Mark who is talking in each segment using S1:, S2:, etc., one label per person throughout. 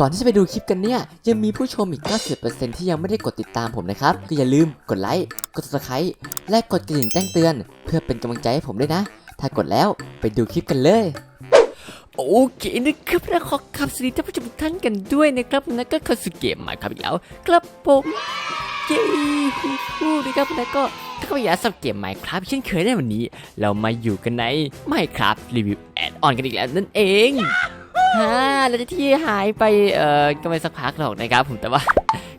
S1: ก่อนที่จะไปดูคลิปกันเนี่ย ยังมีผู้ชมอีก 90%ที่ยังไม่ได้กดติดตามผมนะครับ ก็อย่าลืมกดไลค์ กด subscribe และกดกระดิ่งแจ้งเตือน เพื่อเป็นกำลังใจให้ผมด้วยนะ ถ้ากดแล้วไปดูคลิปกันเลย
S2: โอเคนะครับและขอขับสวัสดีท่านผู้ชมทุกท่านกันด้วยนะครับนะก็เข้าสู่เกมใหม่ครับอีกล้วครับผมเย้ฮู้นะครับนะก็ถ้าก็อยากสับเกมใหม่ครับเช่นเคยในวันนี้ เรามาอยู่กันในไม่ครับรีวิวแอดออนกันอีกแล้วนั่นเอง ฮ่าแล้วที่หายไปเอ่อก็ไม่สักพักหรอกนะครับผมแต่ว่า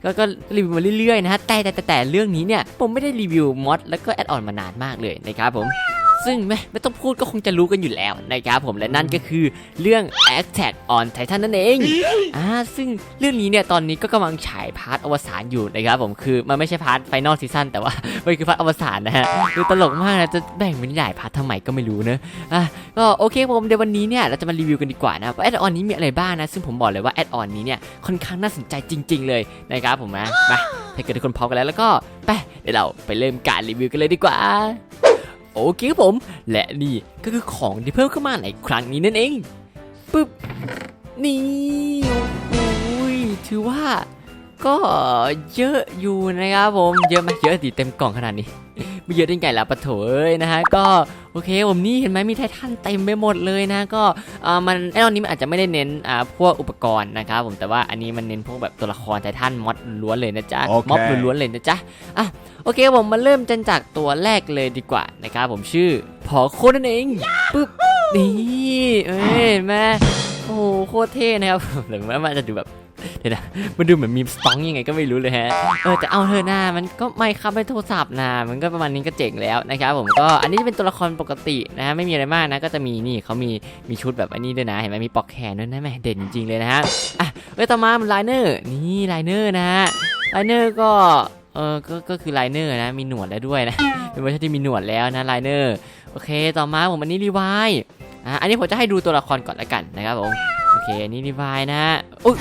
S2: ก็ก็รีวิวมาเรื่อยๆนะฮะแต่แต่แต่เรื่องนี้เนี่ยผมไม่ได้รีวิวมอดแล้วก็แอดออนมานานมากเลยนะครับผม ซึ่งไม่ไม่ต้องพูดก็คงจะรู้กันอยู่แล้วนะครับผมและนั่นก็คือเรื่อง Attack on Titan นั่นเองอ่าซึ่งเรื่องนี้เนี่ยตอนนี้ก็กำลังฉายพาร์ทอวสานอยู่นะครับผมคือมันไม่ใช่พาร์ทไฟนอลซีซั่นแต่ว่ามันคือพาร์ทอวสานนะฮะคือตลกมากนะจะแบ่งเป็นหลายพาร์ททำไมก็ไม่รู้เนอะอะก็โอเคผมเดี๋ยววันนี้เนี่ยเราจะมารีวิวกันดีกว่านะว่าแอดออนนี้มีอะไรบ้างนะซึ่งผมบอกเลยว่าแอดออนนี้เนี่ยค่อนข้างน่าสนใจจริง ๆ เลยนะครับผมนะมาถ้าเกิดทุกคนพร้อมกันแล้วแล้วก็ไปเดี๋ยวเราไปเริ่มการรีวิวกันเลยดีกว่า โอเคครับผม และนี่ก็คือของที่เพิ่มเข้ามาในครั้งนี้นั่นเองปึ๊บนี่โอ้ยถือว่าก็เยอะอยู่นะครับผม เยอะไหมเยอะดิเต็มกล่องขนาดนี้ ไม่เยอะได้ไงล่ะปะโถเอ้ยนะฮะก็โอเคผมนี่เห็นไหมมีไททันเต็มไปหมดเลยนะก็อ่ามันไอ้ตอนนี้มันอาจจะไม่ได้เน้นอ่าพวกอุปกรณ์นะครับผมแต่ว่าอันนี้มันเน้นพวกแบบตัวละครไททันมอดล้วนเลยนะจ๊ะ
S3: โอเค
S2: ม็อบล้วนๆเลยนะจ๊ะอะโอเคผมมาเริ่มกันจากตัวแรกเลยดีกว่านะครับผมชื่อพอโคตรนั่นเองปึ๊บนี่เอ้ยเห็นไหมโอ้โหโคตรเท่นะครับหรือว่ามันจะดูแบบ เดี๋ยวนะมันดูเหมือนมีสตองยังไงก็ไม่รู้เลยฮะเออแต่เอาเธอะหน้ามันก็ไม่ครับไม่โทรศัพท์นะมันก็ประมาณนี้ก็เจ๋งแล้วนะครับผมก็อันนี้จะเป็นตัวละครปกตินะฮะไม่มีอะไรมากนะก็จะมีนี่เขามีมีชุดแบบอันนี้ด้วยนะเห็นไหมมีปลอกแขนด้วยนะแม่เด่นจริงเลยนะฮะอะเอ้ยต่อมามันไลเนอร์นี่ไลเนอร์นะฮะไลเนอร์ก็เออก็ก็คือไลเนอร์นะมีหนวดแล้วด้วยนะเป็นเวอร์ชันที่มีหนวดแล้วนะไลเนอร์โอเคต่อมาผมอันนี้รีวายอะอันนี้ผมจะให้ดูตัวละครก่อนละกันนะครับผมโอเคอันนี้รีวายนะอุ๊ย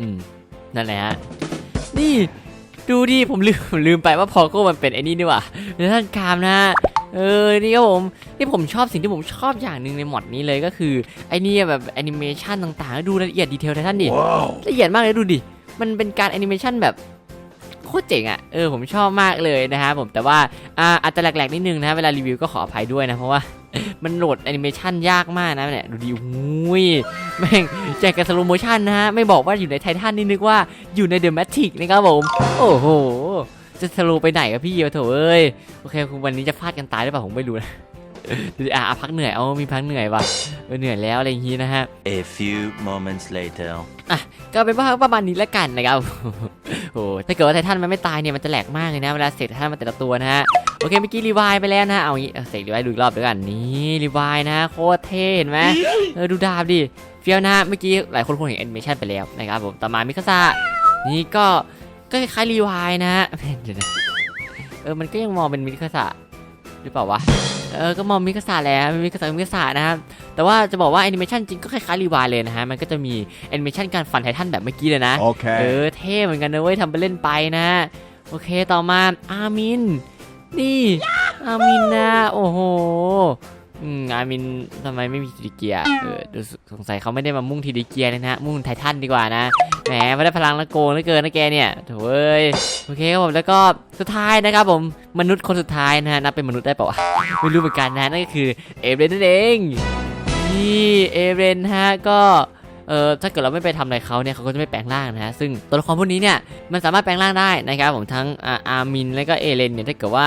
S2: อืมนั่นแหละฮะนี่ดูดิผมลืมผมลืมไปว่าพอโก้มันเป็นไอ้นี่นี่หว่าเป็นท่านกามนะเออนี่ครับผมนี่ผมชอบสิ่งที่ผมชอบอย่างหนึ่งในหมอดนี้เลยก็คือไอ้นี่แบบแอนิเมชันต่างๆแล้วดูรายละเอียดดีเทลไททันดิละเอียดมากเลยดูดิ มันเป็นการแอนิเมชันแบบโคตรเจ๋งอะ่ะเออผมชอบมากเลยนะครับผมแต่ว่าอ่าอาจจะแหลกๆนิดนึงนะเวลารีวิวก็ขออภัยด้วยนะเพราะว่า มันโหลดแอนิเมชันยากมากนะเนี่ยดูดิอุ้ยแม่งแจกกันสโลโมชันนะฮะ ไม่บอกว่าอยู่ในไททันนี่นึกว่าอยู่ในเดอะแมทริกนะครับผม โอ้โห จะสโลไปไหนกับพี่วะโถเอ้ย โอเคคุณวันนี้จะพลาดกันตายหรือเปล่าผมไม่รู้นะ อะอะพักเหนื่อยเอามีพักเหนื่อยว่ะเออเหนื่อยแล้วอะไรอย่างงี้นะฮะ
S3: A few moments later.
S2: ก็เป็นว่าประมาณนี้แล้วกันนะครับโอ้ถ้าเกิดว่าไททันมันไม่ตายเนี่ยมันจะแหลกมากเลยนะเวลาเสกไททันมาแต่ละตัวนะฮะโอเคเมื่อกี้รีไวายไปแล้วนะเอางี้เอาเสกรีไวายดูอีกรอบเดี๋ยวกันนี่รีไวายนะโคตรเท่เห็นไหมเออดูดาบดิเฟี้ยวนะเมื่อกี้หลายคนคงเห็นแอนิเมชันไปแล้วนะครับผมต่อมามิคาซานี่ก็ก็คล้ายๆรีไวายนะเดี๋ยวนะเออมันก็ยังมองเป็นมิคาซาหรือเปล่าวะ เออก็มองมิคาซาแล้วมิคาซามิคาซานะครับแต่ว่าจะบอกว่าแอนิเมชันจริงก็คล้ายๆรีวายเลยนะฮะมันก็จะมีแอนิเมชันการฟันไททันแบบเมื่อกี้เลยนะเอ
S3: Okay.
S2: อเท่เหมือนกันนะเว้ยทำไปเล่นไปนะ โอเคต่อมาอามินนี่อามินนะโอ้โห อืมอามินทำไมไม่มีทีดีเกียร์เออดูสงสัยเขาไม่ได้มามุ่งทีดีเกียร์เลยนะมุ่งไททันดีกว่านะแหมไม่ได้พลังละโกงเหลือเกินนะแกเนี่ยโถ่เอ้ยโอเคครับผมแล้วก็สุดท้ายนะครับผมมนุษย์คนสุดท้ายนะฮะนับเป็นมนุษย์ได้เปล่าวะไม่รู้เหมือนกันนะนั่นก็คือเอเบรนนั่นเองนี่เอเบรนฮะก็เออถ้าเกิดเราไม่ไปทำอะไรเขาเนี่ยเขาก็จะไม่แปลงร่างนะฮะซึ่งตัวละครพวกนี้เนี่ยมันสามารถแปลงร่างได้นะครับผมทั้งอาร์มินแล้วก็เอเลนเนี่ยถ้าเกิดว่า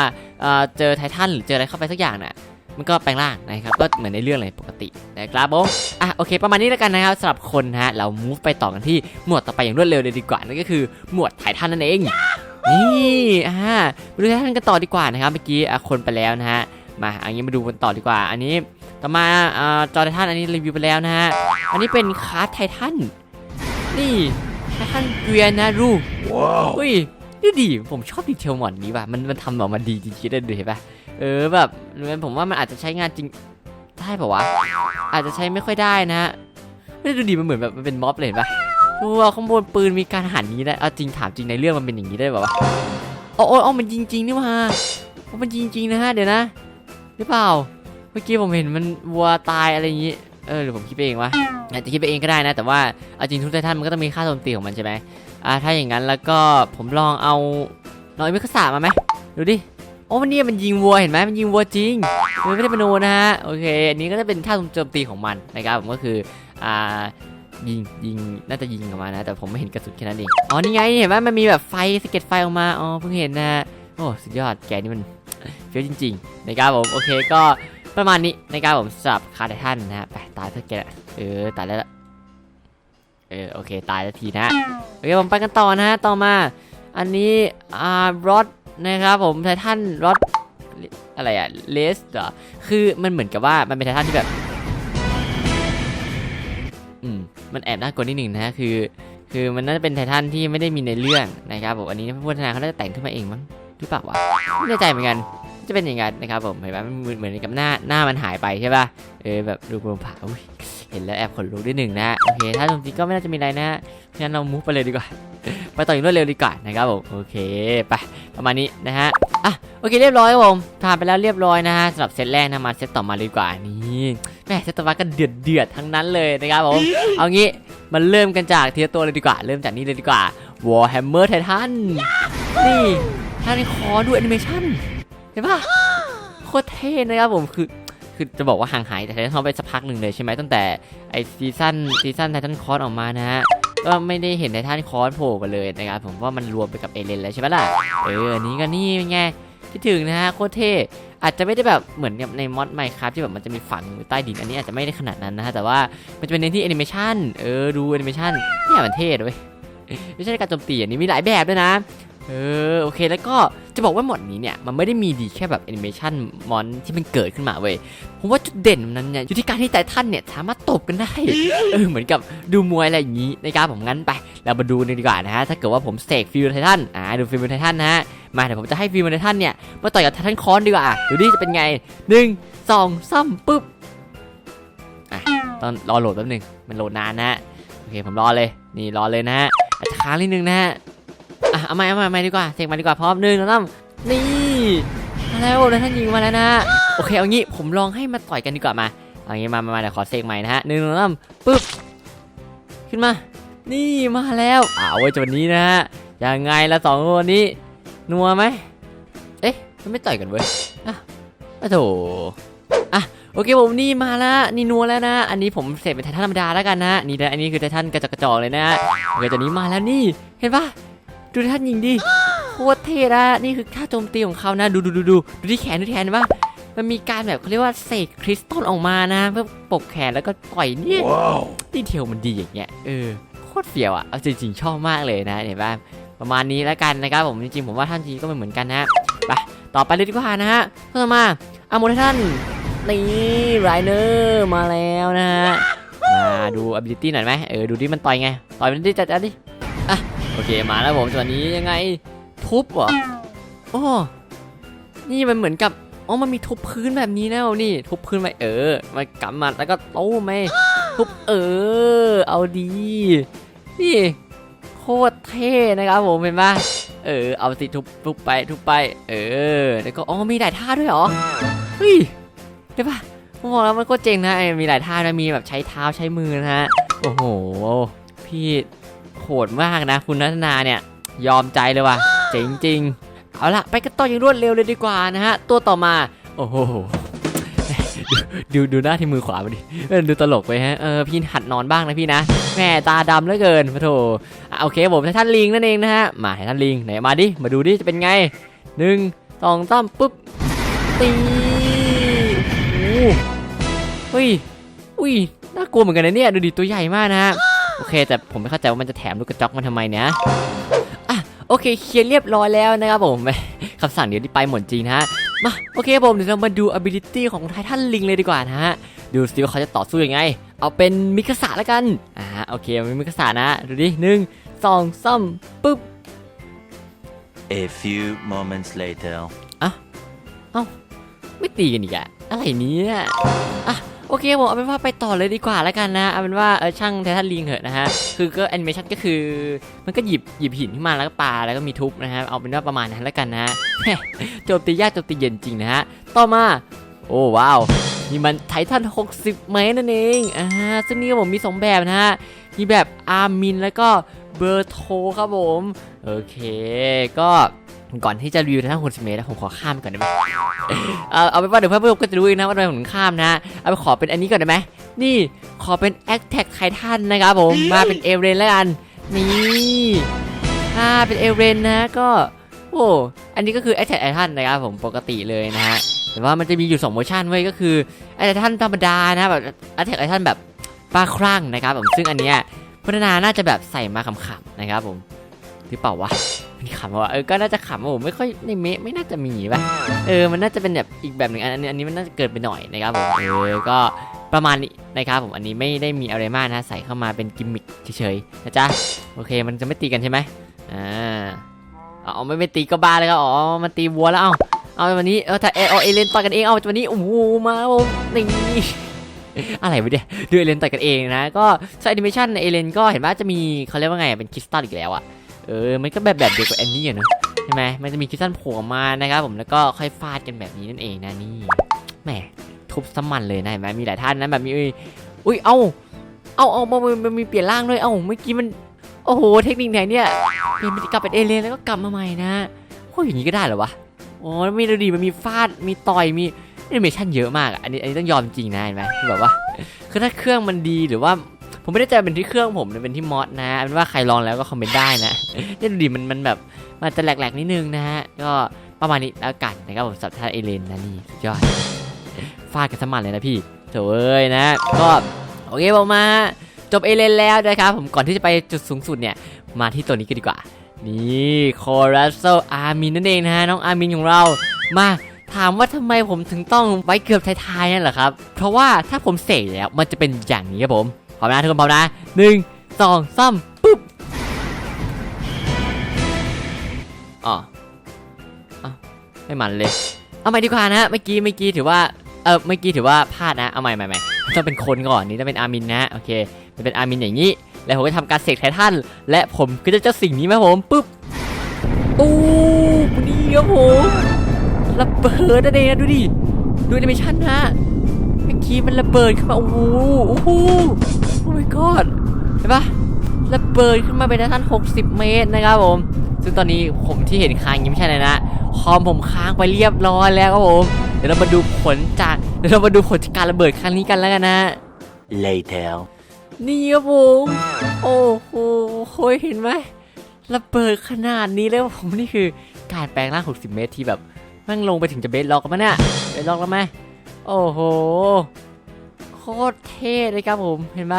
S2: เจอไททันหรือเจออะไรเข้าไปสักอย่างเนี่ย มันก็แปลงร่างนะครับก็เหมือนในเรื่องเลยปกตินะครับผมอะโอเคประมาณนี้แล้วกันนะครับสำหรับคนนะฮะเรา move ไปต่อกันที่หมวดต่อไปอย่างรวดเร็วเลยดีกว่านั่นก็คือหมวดไททันนั่นเองนี่อ่ามาดูไททันกันต่อดีกว่านะครับเมื่อกี้อะคนไปแล้วนะฮะมาอันนี้มาดูกันต่อดีกว่า อันนี้ต่อมาอ่าจอไททันอันนี้รีวิวไปแล้วนะฮะอันนี้เป็นคาร์ดไททันนี่ไททันเกวียนารู
S3: Wow.
S2: อุ้ยนี่ดีผมชอบดีเทลหมอนนี้ว่ะมันมันทำออกมาดีจริงๆได้ดูเห็นปะ เออแบบมันผมว่ามันอาจจะใช้งานจริงได้ปะวะ อาจจะใช้ไม่ค่อยได้นะฮะไม่ได้ดูดีมันเหมือนแบบมันเป็นม็อบเลยเห็นปะดูว่าข้างบนปืนมีการหันอย่างนี้ได้เอาจริงถามจริงในเรื่องมันเป็นอย่างนี้ได้ปะวะโอ้โอ้โอ้มันจริงๆนี่ว่ามันจริงๆนะฮะเดี๋ยวนะหรือเปล่า เมื่อกี้ผมเห็นมันวัวตายอะไรอย่างงี้เออหรือผมคิดไปเองวะอาจจะคิดไปเองก็ได้นะ แต่ว่าเอาจริงทุกไททันมันก็ต้องมีค่าโจมตีของมันใช่ไหมอ่าถ้าอย่างนั้นแล้วก็ผมลองเอาลองเอาเมคาสามาไหมดูดิ โอ้มันเนี่ยมันยิงวัวเห็นไหมมันยิงวัวจริงมันไม่ได้ปนโนนะฮะโอเคอันนี้ก็จะเป็นท่าโจมตีของมันนะครับผมก็คืออ่ายิงยิงน่าจะยิงออกมานะ แต่ผมไม่เห็นกระสุนแค่นั้นเองอ๋อนี่ไงเห็นไหมมันมีแบบไฟสเก็ดไฟออกมาอ๋อเพิ่งเห็นนะฮะโอ้สุดยอดแกนี่มันเฟี้ยวจริงๆนะครับผมโอเคก็ประมาณนี้นะครับผมสำหรับคาร์ไททันนะฮะไปตายเพื่อแกละเออตายแล้วละเออโอเคตายแล้วทีนะโอเคผมไปกันต่อนะฮะต่อมา อันนี้อ่ารอด นะครับผมไททันรอดอะไรอะเลสเหรอคือมันเหมือนกับว่ามันเป็นไททันที่แบบอืมมันแอบน่ากลัวนิดหนึ่งนะฮะคือ คือมันน่าจะเป็นไททันที่ไม่ได้มีในเรื่องนะครับผมอันนี้ผู้พัฒนาเขาน่าจะแต่งขึ้นมาเองมั้งหรือเปล่าวะไม่แน่ใจเหมือนกัน จะเป็นอย่างนั้นนะครับผมเห็นไหมมันเหมือนเหมือนกับหน้าหน้ามันหายไปใช่ป่ะเออแบบดูโปรผาอุ๊ยเห็นแล้วแอบขนลุกนิดหนึ่งนะโอเคถ้าตรงนี้ก็ไม่น่าจะมีอะไรนะงั้นเรามุฟไปเลยดีกว่าไปต่ออย่างรวดเร็วดีกว่านะครับผมโอเคไปประมาณนี้นะฮะอะโอเคเรียบร้อยครับผมผ่านไปแล้วเรียบร้อยนะฮะสำหรับเซตแรกนะมาเซตต่อมาเลยดีกว่านี่แม่เซตต่อมาก็เดือดเดือดๆทั้งนั้นเลยนะครับผมเอางี้มันเริ่มกันจากทีละตัวเลยดีกว่า เริ่มจากนี้เลยดีกว่า Warhammer Titan นี่ท่านคอดูแอนิเมชั่น เห็นปะโคตรเท่นะครับผมคือคือจะบอกว่าห่างหายแต่ไททันคอร์ไปสักพักหนึ่งเลยใช่ไหมตั้งแต่ไอซีซั่นซีซั่นไททันคอร์ออกมานะฮะก็ไม่ได้เห็นไททันคอร์โผล่มาเลยนะครับผมว่ามันรวมไปกับเอเลนแล้วใช่ไหมล่ะเออนี้ก็นี่เป็นไงคิดถึงนะฮะโคตรเท่อาจจะไม่ได้แบบเหมือนกับในมอดไมค์ครับที่แบบมันจะมีฝังอยู่ใต้ดินอันนี้อาจจะไม่ได้ขนาดนั้นนะฮะแต่ว่ามันจะเป็นเน้นที่แอนิเมชันเออดูแอนิเมชันเนี่ยมันเท่ด้ยไม่ใช่การโจมตีอันนี้มีหลายแบบด้วยนะ เออโอเคแล้วก็จะบอกว่าหมดนี้เนี่ยมันไม่ได้มีดีแค่แบบแอนิเมชันมอนที่มันเกิดขึ้นมาเว้ยผมว่าจุดเด่นมันนั้นเนี่ยอยู่ที่การที่ไททันเนี่ยสามารถตบกันได้เออเหมือนกับดูมวยอะไรอย่างนี้นะครับผมงั้นไปเรามาดูเลยดีกว่านะฮะถ้าเกิดว่าผมเสกฟิลไททันอ่าดูฟิลไททันนะฮะมาเดี๋ยวผมจะให้ฟิลไททันเนี่ยมาต่อยกับไททันคอนดีกว่าดูดิจะเป็นไงหนึ่งสองสามปุ๊บอะต้องรอโหลดแป๊บหนึงมันโหลดนานนะฮะโอเคผมรอเลยนี่รอเลยนะฮะอาจจะค้างนิดนึงนะฮะอะ เอาใหม่เอาใหม่เอาใหม่ดีกว่าเสกมาดีกว่าพร้อมหนึ่งแล้วน้ำนี่มาแล้วแล้วท่านยิงมาแล้วนะโอเคเอางี้ผมลองให้มาต่อยกันดีกว่ามาเอางี้มามามาเดี๋ยวขอเสกใหม่นะฮะหนึ่งแล้วน้ำปึ๊บขึ้นมา นี่มาแล้วอ้าวเว้จวนนี้นะฮะยังไงละสองคนนี้นัวไหมเอ๊ะมันไม่ต่อยกันเว้ยอะอะโถอะโอเคผมนี่มาแล้วนี่นัวแล้วนะ อันนี้ผมเสกเป็นไททันธรรมดาแล้วกันนะนี่นะอันนี้คือไททันกระจกกระจอกเลยนะโอเคตอนนี้มาแล้วนี่เห็นปะ ดูท่านยิงดิโคตรเท่นะนี่คือท่าโจมตีของเขานะ ดูดูดูดูดูที่แขนดูที่แขนเห็นปะมันมีการแบบเขาเรียกว่าเสกคริสตัลออกมานะ เพื่อปกแขนแล้วก็ต่อยเนี่ยดีเทลมันดีอย่างเงี้ยเออโคตรเฟี้ยวอะเอาจริงๆชอบมากเลยนะเห็นปะประมาณนี้แล้วกันนะครับผมจริงๆผมว่าท่านจีก็ไม่เหมือนกันนะไปต่อไปเลยดีกว่านะฮะต่อมาอาโมท่านนี่ไรเนอร์มาแล้วนะฮะมาดู ability หน่อยไหมเออดูดิมันต่อยไงต่อยมันดิจัดจัดดิ โอเคมาแล้วผมส่วนนี้ยังไงทุบเหรอโอ้นี่มันเหมือนกับอ๋อมันมีทุบพื้นแบบนี้แล้วนี่ ทุบพื้นไปเออมากำมันแล้วก็โต้ไหมทุบเออ เอาดีนี่โคตรเท่นะครับผมเห็นปะเออเอาสิทุบทุบไปทุบไป เออแล้วก็อ๋อมีหลายท่าด้วยเหรอเฮ้ยเห็นปะผมบอกแล้วมันก็เจ๋งนะมีหลายท่านะมีแบบใช้เท้าใช้มือนะฮะโอ้โหพี่ โหดมากนะ คุณนัทนาเนี่ย ยอมใจเลยว่ะเจ๋งจริงเอาล่ะ ไปกันต่ออย่างรวดเร็วเลยดีกว่านะฮะ ตัวต่อมา โอ้โหดูดูหน้าที่มือขวามาดิเออดูตลกไปฮะเออพี่หัดนอนบ้างนะพี่นะแม่ตาดำเหลือเกินพะโถอะโอเคผมททันลิงนั่นเองนะฮะมาไททันลิงไหนมาดิมาดูดิจะเป็นไงหนึ่งสองสามปุ๊บตีโอ้เฮ้ยอุ้ยน่ากลัวเหมือนกันนะเนี่ยดูดิตัวใหญ่มากนะฮะ โอเค แต่ผมไม่เข้าใจว่ามันจะแถมลูกกระจอกมันทำไมเนี่ยอะโอเคเคลียร์เรียบร้อยแล้วนะครับผมคำสั่งเดี๋ยวที่ไปหมดจริงนะฮะมาโอเคผมเดี๋ยวเรามาดู ability ของไททันลิงเลยดีกว่านะฮะดูสิว่าเขาจะต่อสู้ยังไง เอาเป็นมิคาสะแล้วกันอ่าโอเคมันมิคาสะนะดูดิหนึ่งสองสามปุ๊บ
S3: A few moments later.
S2: ไม่ตีกันอีกอะอะไรเนี้อะ โอเคผมเอาเป็นว่าไปต่อเลยดีกว่าแล้วกันนะเอาเป็นว่าเออช่างไททันลิงเหอะนะฮะคือก็แอนิเมชันก็คือมันก็หยิบหยิบหินขึ้นมาแล้วก็ปาแล้วก็มีทุบนะฮะเอาเป็นว่าประมาณนั้นแล้วกันนะโจมตียากโจมตีเย็นจริงนะฮะต่อมาโอ้ว้าวนี่มันไททัน 60 เมตรนั่นเองอ่าซึ่งนี่ผมมี 2 แบบนะฮะ มีแบบอาร์มินแล้วก็เบอร์โทครับผม โอเค ก็ ก่อนที่จะรีวิวไททัน60เมตรนะผมขอข้ามก่อนได้ไหมเอาเอาไปนว่าเดี๋ยวเพื่อนๆก็จะรู้เองนะว่าทำไมผมถึงข้ามนะเอาไปขอเป็นอันนี้ก่อนได้ไหมนี่ขอเป็น a t t a c k Titan นะครับผมมาเป็นเอเรนแล้วกันนี่อ่าเป็นเอเรนนะก็โอ้อันนี้ก็คือ a t t a c k Titan นะครับผมปกติเลยนะฮะแต่ว่ามันจะมีอยู่2โมชั่นไว้ยก็คือ a t t a c k Titan ธรรมดานะแบบ a t t a c k Titan แบบบ้าคลั่งนะครับผมซึ่งอันเนี้ยพัฒนาน่าจะแบบใส่มาขำๆนะครับผม หรือเปล่าวะมันขำวะเออก็น่าจะขำอะผมไม่ค่อยในเมะไม่น่าจะมีป่ะเออมันน่าจะเป็นแบบอีกแบบหนึ่งอันนี้อันนี้มันน่าจะเกินไปหน่อยนะครับผมเออก็ประมาณนี้นะครับผมอันนี้ไม่ได้มีอะไรมากนะใส่เข้ามาเป็นกิมมิคเฉยๆนะจ๊ะโอเคมันจะไม่ตีกันใช่ไหมอ่าเอาไม่ไม่ตีก็บ้าเลยครับอ๋อมันตีวัวแล้วเอาเอาวันนี้เออถ้าเออเอเลนต่อยกันเองเอาวันนี้โอ้โหมาผมนี่อะไรวะเนี่ยดูเอเลนต่อยกันเองนะก็สแอนิเมชันในเอเลนก็เห็นว่าจะมีเขาเรียกว่าไงเป็นคริสตัลอีกแล้วอะ เออ มันก็แบบแบบเดียวกับแอนนี่อะเนะใช่ไหมมันจะมีคิสตัลโผล่มานะครับผม แล้วก็ค่อยฟาดกันแบบนี้นั่นเองนะนี่ แหม ทุบสมันเลยนะเห็นไหมมีหลายท่านนะแบบมี อุ้ยอุ้ยเอาเอาเอามันมันมีเปลี่ยนร่างด้วย เอ้า เมื่อกี้มัน โอ้โห เทคนิคไหนเนี่ย เปลี่ยนเป็นกลับเป็นเอเลนแล้วก็กลับมาใหม่นะโอ้ยอย่างนี้ก็ได้เหรอวะโอ้แล้วมีดูดีมันมีฟาด มีต่อย มีแอนิเมชันเยอะมากอะอันนี้ อันนี้ต้องยอมจริงนะเห็นไหมคือแบบว่า คือถ้าเครื่องมันดีหรือว่า ผมไม่ได้ใจเป็นที่เครื่องผมเป็นที่มอดนะเอาเป็นว่าใครลองแล้วก็คอมเมนต์ได้นะเนี่ยดูดิมันมันแบบมันจะแหลกๆนิดนึงนะฮะก็ประมาณนี้แล้วกันนะครับผมสับท่าเอเลนนะนี่สุดยอดฟาดกันสมันเลยนะพี่โถเอ้ยนะก็โอเคผมมาจบเอเลนแล้วนะครับผมก่อนที่จะไปจุดสูงสุดเนี่ยมาที่ตัวนี้กันดีกว่า นี่คอรัสโซอาร์มินนั่นเองนะฮะน้องอาร์มินของเรามาถามว่าทำไมผมถึงต้องไว้เกือบท้ายๆนั่นเหรอครับ เพราะว่าถ้าผมเสกแล้วมันจะเป็นอย่างนี้ครับผม พร้อมนะทุกคนพร้อมนะหนึ่งสองสามปุ๊บอ๋ออ้าวไม่มันเลย เอาใหม่ดีกว่านะเมื่อกี้เมื่อกี้ถือว่าเออเมื่อกี้ถือว่าพลาดนะเอาใหม่ใหม่ใหม่ต้องเป็นคนก่อนนี่ต้องเป็นอามินนะโอเคมันเป็นอามินอย่างนี้ แล้วผมก็ทำการเสกไททันและผมก็จะเจ้าสิ่งนี้มาผมปุ๊บตู้นี่ครับผมระเบิดนั่นเองนะดูดิดูแอนิเมชันนะเมื่อกี้มันระเบิดขึ้นมาโอ้โหโอ้โห god เห็นปะระเบิดขึ้นมาเป็นท่าน60 เมตรนะครับผม ซึ่งตอนนี้ผมที่เห็นค้างอยังไม่ใช่เลยนะ คอมผมค้างไปเรียบร้อยแล้วครับผม เดี๋ยวเรามาดูผลจาก เดี๋ยวเรามาดูผลจากการระเบิดครั้งนี้กันแล้วกันนะ
S3: Later.
S2: นี่ครับผม โอ้โหโอ้ยเห็นไหมระเบิดขนาดนี้แล้วผมนี่คือการแปลงร่าง 60 เมตรที่แบบแม่งลงไปถึงจะเบสล็อกกันมั้ยเนี่ยเบสล็อกแล้วไหมโอ้โห โคตรเท่เลยครับผม เห็นไหม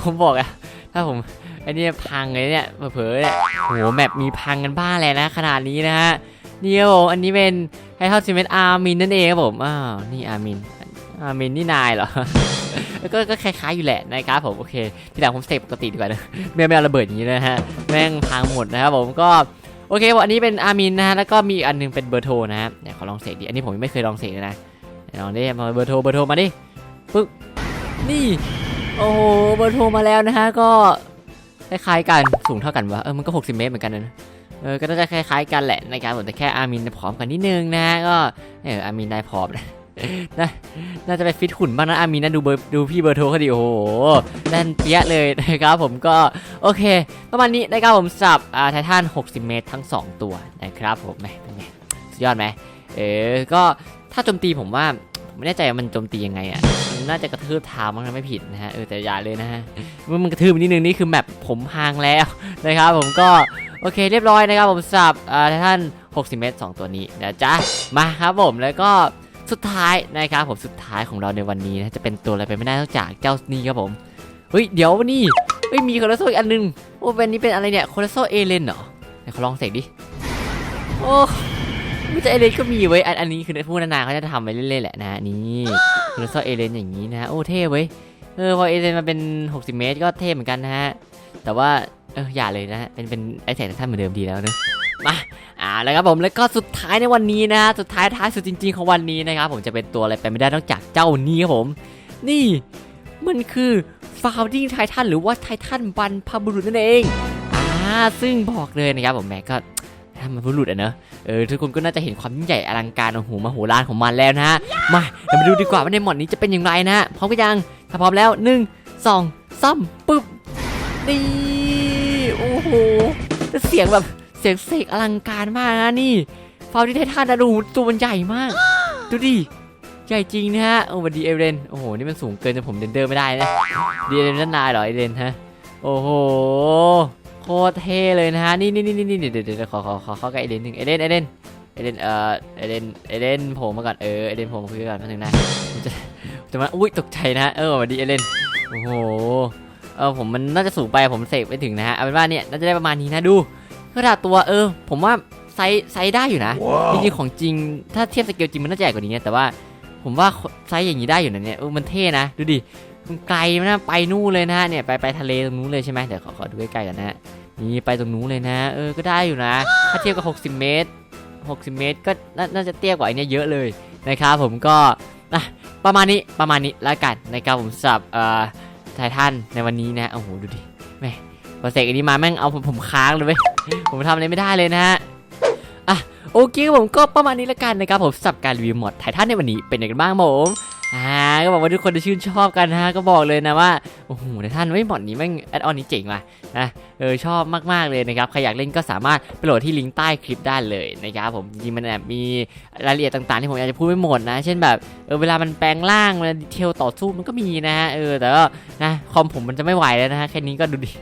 S2: ผมบอกอะถ้าผมไอ้นี่พังเลยเนี่ยเผลอเนี่ยโหแมปมีพังกันบ้างแหละนะขนาดนี้นะฮะนี่ครับผมอันนี้เป็นไฮทัลซีเมนต์อาร์มินนั่นเองครับผมอ้าวนี่อาร์มินอาร์มินนี่นายเหรอก็ก็คล้ายๆอยู่แหละนะครับผมโอเคทีหลังผมเสกปกติดีกว่านะไม่ไม่เอาระเบิดอย่างนี้นะฮะแม่งพังหมดนะครับผมก็โอเคผมอันนี้เป็นอาร์มินนะฮะแล้วก็มีอันหนึงเป็นเบอร์โทนะฮะเดี๋ยวขอลองเสกดิอันนี้ผมไม่เคยลองเสกเลยนะลองดิมาเบอร์โทรเบอร์โทรมาดิปึ๊บนี่ โอ้โหเบอร์โทรมาแล้วนะฮะก็คล้ายๆกันสูงเท่ากันวะเออมันก็ 60 เมตรเหมือนกันนะเออก็น่าจะคล้ายๆกันแหละนะครับผมแต่แค่อามินผอมกันนิดนึงนะก็เอออามินได้ผอมนะน่าน่าจะไปฟิตหุ่นบ้างนะอามินนะดูเบอร์ดูพี่เบอร์โทรเขาดิโอ้โหแน่นเปี้ยเลยนะครับผมก็โอเค ประมาณนี้นะครับผมสับอ่าไททัน60 เมตรทั้ง 2 ตัวนะครับผมแมเป็นไงสุดยอดไหมเออก็ถ้าโจมตีผมว่า ไม่แน่ใจมันโจมตียังไงอะน่าจะกระทืบเท้ามั้งนะไม่ผิดนะฮะเออแต่อย่าเลยนะฮะเมื่อมันกระทืบนิดนึงนี่คือแมปผมพังแล้วนะครับผมก็โอเคเรียบร้อยนะครับผมสับอ่าน 60 เมตร 2 ตัวนี้นะจ๊ะมาครับผมแล้วก็สุดท้ายนะครับผมสุดท้ายของเราในวันนี้นะจะเป็นตัวอะไรไปไม่ได้นอกจากเจ้านี่ครับผมเฮ้ยเดี๋ยวนี่เฮ้ยมีคอร์โซอีกอันนึงโอ้เป็นนี้เป็นอะไรเนี่ยคอร์โซเอเลนเหรอไหนขอลองเสกดิโอ้ ไม่ใช่เอเลนก็มีเว้อันอันนี้คือผู้นานๆเขาจะทำไปเรื่อยๆแหละนะนี่คอร์โซเอเลนอย่างนี้นะโอ้เท่เว้ยเออพอเอเลนมาเป็น 60 เมตรก็เท่เหมือนกันนะฮะแต่ว่าเอออย่าเลยนะฮะเป็นเป็นไอแสงท่านเหมือนเดิมดีแล้วเนอะมาอ่าแล้วครับผมแล้วก็สุดท้ายในวันนี้นะฮะสุดท้ายท้ายสุดจริง ๆ ของวันนี้นะครับผมจะเป็นตัวอะไรไปไม่ได้นอกจากเจ้านี้ครับผม นี่มันคือ Founding Titan หรือว่า Titan บรรพบุรุษนั่นเองอ่าซึ่งบอกเลยนะครับผมแม่ก็ ถ้ามันบุรุษอะเนอะเออทุกคนก็น่าจะเห็นความยิ่งใหญ่อลังการโอ้โหมโหฬารของมันแล้วนะฮะมาเรามาดูดีกว่าว่าในหมอดนี้จะเป็นอย่างไรนะฮะพร้อมกันยังถ้าพร้อมแล้วหนึ่งสองสามปึ๊บนี่โอ้โหเสียงแบบเสียงเสกอลังการมากนะนี่ฟาวดิไททันนะดูตัวมันใหญ่มากดูดิใหญ่จริงนะฮะโอ้วันดีเอเรนโอ้โหนี่มันสูงเกินจนผมเดินเดินไม่ได้นะดีเอเรนนั่นนายเหรอเอเรนฮะโอ้โห โคตรเท่เลยนะฮะ นี่นี่นี่นี่เดี๋ยวเดี๋ยวเดี๋ยวขอขอขอเข้าใกล้เอเรนหนึ่งเอเรนเอเรนเอเรนเอ่อเอเรนเอเรนโผล่มาก่อนเออเอเรนโผล่มาคุยกันมาถึงนะผมจะจะมาอุ้ยตกใจนะเออวันดีเอเรนโอ้โหเออผมมันน่าจะสูงไปผมเสกไม่ถึงนะฮะเอาเป็นว่าเนี่ยน่าจะได้ประมาณนี้นะดูขนาดตัวเออ ผมว่าไซส์ไซส์ได้อยู่นะจริงๆของจริงถ้าเทียบสเกลจริงมันน่าจะใหญ่กว่านี้นะแต่ว่า ผมว่าไซส์อย่างนี้ได้อยู่นะเนี่ยเออมันเท่นะดูดิ มันไกลมากนะไปนู่นเลยนะฮะเนี่ยไปไปทะเลตรงนู้นเลยใช่ไหมเดี๋ยวขอขอดูใกล้ๆกันนะฮะนี่ไปตรงนู้นเลยนะ เออก็ได้อยู่นะ ถ้าเทียบกับ 60 เมตร 60 เมตร ก็น่าจะเตี้ยกว่าไอ้เนี่ยเยอะเลยนะครับผมก็อะประมาณนี้ประมาณนี้แล้วกันนะครับผมสำหรับเอ่อไททันในวันนี้นะโอ้โหดูดิแม่พอเสกอันนี้มาแม่งเอาผมผมค้างเลยเว้ยผมทำอะไรไม่ได้เลยนะฮะโอเคผมก็ประมาณนี้ละกันนะครับผมสำหรับการรีวิวหมดไททันในวันนี้เป็นยังไงกันบ้างผม อ่าก็บอกว่าทุกคนจะชื่นชอบกันนะฮะก็บอกเลยนะว่าโอ้โหททันไว้ยหมดนี้แม่งแอดออนนี้เจ๋งว่ะนะเออชอบมากๆเลยนะครับใครอยากเล่นก็สามารถไปโหลดที่ลิงก์ใต้คลิปได้เลยนะครับผมจริงมันแบบมีรายละเอียดต่างๆที่ผมอยากจะพูดไม่หมดนะ เช่นแบบเออเวลามันแปลงร่างเวลาดีเทลต่อสู้มันก็มีนะฮะเออแต่ก็นะคอมผมมันจะไม่ไหวแล้วนะฮะแค่นี้ก็ดูดิ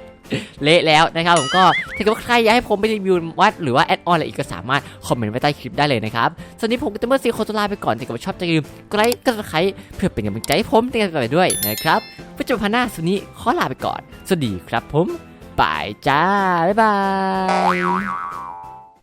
S2: เละแล้วนะครับผมก็ถ้าเกิดว่าใครอยากให้ผมไปรีวิววัดหรือว่าแอดออนอะไรอีกก็สามารถคอมเมนต์ไว้ใต้คลิปได้เลยนะครับส่วนนี้ผมก็จะเมื่อซีโคตวลาไปก่อนถ้าเกิดว่าชอบจะลืมกดไลค์กดซับสไครต์เพื่อเป็นกำลังใจให้ผมในการต่อไปด้วยนะครับเพื่อจะพันหน้าสุดนี้ขอลาไปก่อน สวัสดีครับผมบายจ้าบ๊ายบาย